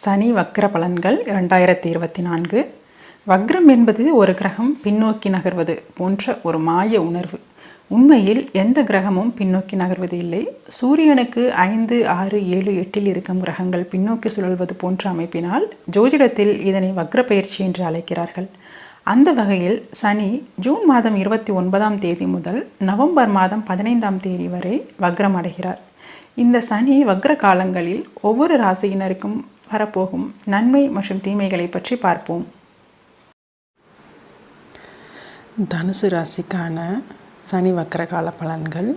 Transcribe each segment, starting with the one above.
சனி வக்ர பலன்கள் இரண்டாயிரத்தி இருபத்தி நான்கு. வக்ரம் என்பது ஒரு கிரகம் பின்னோக்கி நகர்வது போன்ற ஒரு மாய உணர்வு. உண்மையில் எந்த கிரகமும் பின்னோக்கி நகர்வது இல்லை. சூரியனுக்கு ஐந்து ஆறு ஏழு எட்டில் இருக்கும் கிரகங்கள் பின்னோக்கி சுழல்வது போன்ற அமைப்பினால் ஜோதிடத்தில் இதனை வக்ர பயிற்சி என்று அழைக்கிறார்கள். அந்த வகையில் சனி ஜூன் மாதம் இருபத்தி ஒன்பதாம் தேதி முதல் நவம்பர் மாதம் பதினைந்தாம் தேதி வரை வக்ரம் அடைகிறார். இந்த சனி வக்ர காலங்களில் ஒவ்வொரு ராசியினருக்கும் வரப்போகும். நன்மை மற்றும் தீமைகளை பற்றி பார்ப்போம். தனுசு ராசிக்கான சனி வக்கரகால பலன்கள்.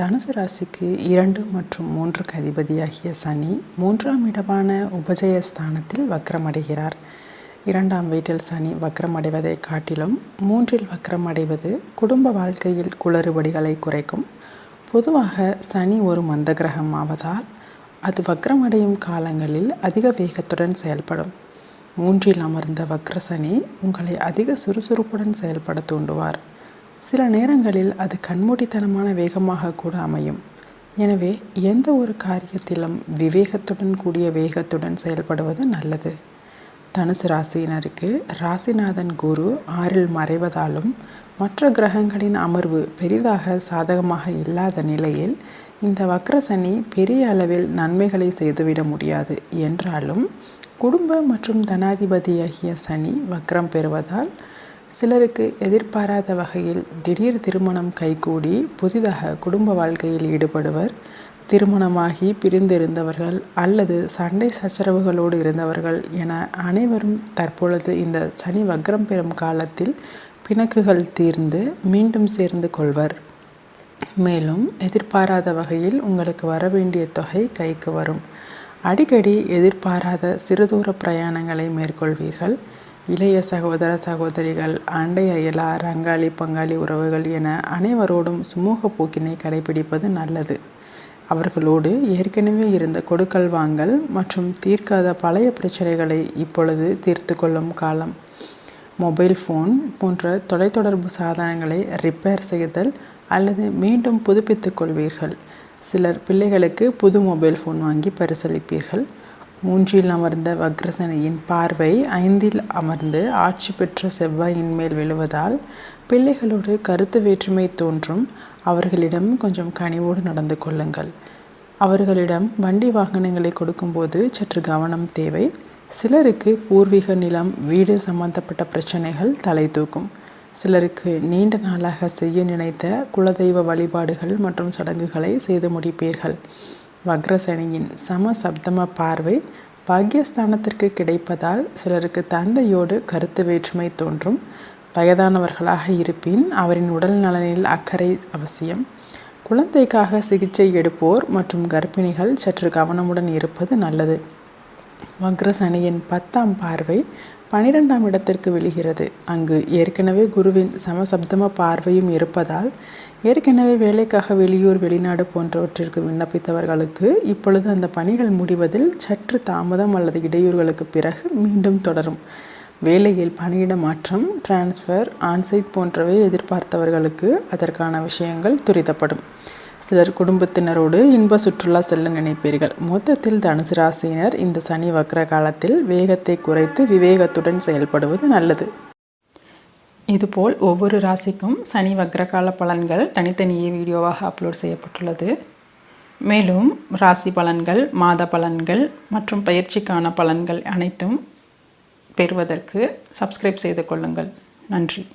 தனுசு ராசிக்கு இரண்டு மற்றும் மூன்றுக்கு அதிபதியாகிய சனி மூன்றாம் இடமான உபஜய ஸ்தானத்தில் வக்கரமடைகிறார். இரண்டாம் வீட்டில் சனி வக்கரமடைவதை காட்டிலும் மூன்றில் வக்கரமடைவது குடும்ப வாழ்க்கையில் குளறுபடிகளை குறைக்கும். பொதுவாக சனி ஒரு மந்த கிரகம் ஆவதால் அது வக்ரமடையும் காலங்களில் அதிக வேகத்துடன் செயல்படும். மூன்றில் அமர்ந்த வக்ரசனி உங்களை அதிக சுறுசுறுப்புடன் செயல்பட தூண்டுவார். சில நேரங்களில் அது கண்மூடித்தனமான வேகமாக கூட அமையும். எனவே எந்த ஒரு காரியத்திலும் விவேகத்துடன் கூடிய வேகத்துடன் செயல்படுவது நல்லது. தனுசு ராசியினருக்கு ராசிநாதன் குரு ஆறில் மறைவதாலும் மற்ற கிரகங்களின் அமர்வு பெரிதாக சாதகமாக இல்லாத நிலையில் இந்த வக்ர சனி பெரிய அளவில் நன்மைகளை செய்துவிட முடியாது என்றாலும் குடும்ப மற்றும் தனாதிபதியாகிய சனி வக்ரம் பெறுவதால் சிலருக்கு எதிர்பாராத வகையில் திடீர் திருமணம் கைகூடி புதிதாக குடும்ப வாழ்க்கையில் ஈடுபடுவர். திருமணமாகி பிரிந்திருந்தவர்கள் அல்லது சண்டை சச்சரவுகளோடு இருந்தவர்கள் என அனைவரும் தற்பொழுது இந்த சனி வக்ரம் பெறும் காலத்தில் பிணக்குகள் தீர்ந்து மீண்டும் சேர்ந்து கொள்வர். மேலும் எதிர்பாராத வகையில் உங்களுக்கு வர வேண்டிய தொகை கைக்கு வரும். அடிக்கடி எதிர்பாராத சிறுதூர பிரயாணங்களை மேற்கொள்வீர்கள். இளைய சகோதர சகோதரிகள் அண்டை அயலா ரங்காளி பங்காளி உறவுகள் என அனைவரோடும் சுமூக போக்கினை கடைபிடிப்பது நல்லது. அவர்களோடு ஏற்கனவே இருந்த கொடுக்கல் வாங்கல் மற்றும் தீர்க்காத பழைய பிரச்சனைகளை இப்பொழுது தீர்த்து கொள்ளும் காலம். மொபைல் ஃபோன் போன்ற தொலைத்தொடர்பு சாதனங்களை ரிப்பேர் செய்தல் அல்லது மீண்டும் புதுப்பித்துக் கொள்வீர்கள். சிலர் பிள்ளைகளுக்கு புது மொபைல் ஃபோன் வாங்கி பரிசளிப்பீர்கள். மூன்றில் அமர்ந்த வக்ரசனையின் பார்வை ஐந்தில் அமர்ந்து ஆட்சி பெற்ற செவ்வாயின் மேல் விழுவதால் பிள்ளைகளோடு கருத்து வேற்றுமை தோன்றும். அவர்களிடம் கொஞ்சம் கனிவோடு நடந்து கொள்ளுங்கள். அவர்களிடம் வண்டி வாகனங்களை கொடுக்கும்போது சற்று கவனம் தேவை. சிலருக்கு பூர்வீக நிலம் வீடு சம்பந்தப்பட்ட பிரச்சனைகள் தலை தூக்கும். சிலருக்கு நீண்ட நாளாக செய்ய நினைத்த குலதெய்வ வழிபாடுகள் மற்றும் சடங்குகளை செய்து முடிப்பீர்கள். வக்ரசனியின் சம சப்தம பார்வை பாக்யஸ்தானத்திற்கு கிடைப்பதால் சிலருக்கு தந்தையோடு கருத்து வேற்றுமை தோன்றும். வயதானவர்களாக இருப்பின் அவரின் உடல் நலனில் அக்கறை அவசியம். குழந்தைக்காக சிகிச்சை எடுப்போர் மற்றும் கர்ப்பிணிகள் சற்று கவனமுடன் இருப்பது நல்லது. வக்ரசனியின் பத்தாம் பார்வை பனிரெண்டாம் இடத்திற்கு விழுகிறது. அங்கு ஏற்கனவே குருவின் சமசப்தம பார்வையும் இருப்பதால் ஏற்கனவே வேலைக்காக வெளியூர் வெளிநாடு போன்றவற்றிற்கு விண்ணப்பித்தவர்களுக்கு இப்பொழுது அந்த பணிகள் முடிவதில் சற்று தாமதம் அல்லது இடையூறுகளுக்கு பிறகு மீண்டும் தொடரும். வேலையில் பணியிட மாற்றம் டிரான்ஸ்ஃபர் ஆன்சைட் போன்றவை எதிர்பார்த்தவர்களுக்கு அதற்கான விஷயங்கள் துரிதப்படும். சிலர் குடும்பத்தினரோடு இன்ப சுற்றுலா செல்ல நினைப்பீர்கள். மொத்தத்தில் தனுசு ராசியினர் இந்த சனி வக்ர காலத்தில் வேகத்தை குறைத்து விவேகத்துடன் செயல்படுவது நல்லது. இதுபோல் ஒவ்வொரு ராசிக்கும் சனி வக்ரகால பலன்கள் தனித்தனியே வீடியோவாக அப்லோட் செய்யப்பட்டுள்ளது. மேலும் ராசி பலன்கள் மாத பலன்கள் மற்றும் பயிற்சிக்கான பலன்கள் அனைத்தும் பெறுவதற்கு சப்ஸ்கிரைப் செய்து கொள்ளுங்கள். நன்றி.